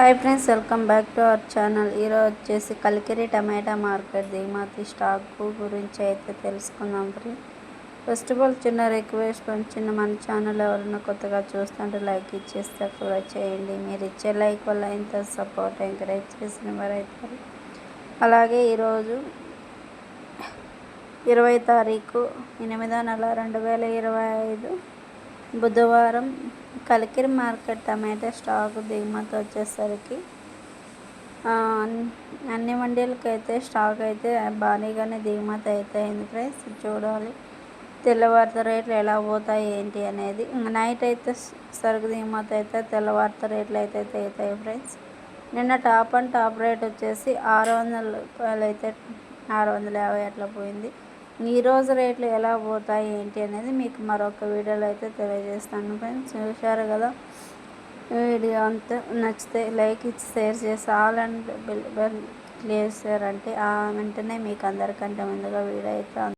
Hi friends welcome back to our channel ఈరోజు వచ్చేసి Kalikiri tomato market దిగుమతి స్టాక్ గురించి అయితే తెలుసుకుందాం ఫ్రెండ్ ఫస్ట్ ఆఫ్ ఆల్ చిన్న రిక్వెస్ట్ చిన్న మన ఛానల్ ఎవరైనా కొత్తగా చూస్తుంటే లైక్ ఇచ్చేస్తే కూడా చేయండి. మీరు ఇచ్చే లైక్ వల్ల ఇంత సపోర్ట్ ఎంకరేజ్ చేసిన వారు అవుతారు అలాగే ఈరోజు ఇరవై తారీఖు ఎనిమిదో నెల రెండు వేల ఇరవై ఐదు బుధవారం కలికిరి మార్కెట్ టమాటా స్టాక్ దిగుమతి వచ్చేసరికి అన్ని మండీలకైతే స్టాక్ అయితే భారీగానే దిగుమతి అయితే అయింది ఫ్రెండ్స్. చూడాలి తెల్లవారితో రేట్లు ఎలా పోతాయి ఏంటి అనేది. నైట్ అయితే సరుకు దిగుమతి అయితే తెల్లవారితో రేట్లు అయితే అవుతాయి ఫ్రెండ్స్. నిన్న టాప్ అండ్ టాప్ రేట్ వచ్చేసి ఆరు వందల రూపాయలు అయితే ఆరు వందల యాభై అట్లా పోయింది. ఈ రోజు రేట్లు ఎలా పోతాయి ఏంటి అనేది మీకు మరొక వీడియోలో అయితే తెలియజేస్తాను ఫ్రెండ్స్. చూశారు కదా? వీడియో అంతా నచ్చితే లైక్ ఇచ్చి షేర్ చేసి ఆల్ అండ్ బెల్ బెల్ చేశారంటే వెంటనే మీకు అందరికంటే ముందుగా వీడియో అయితే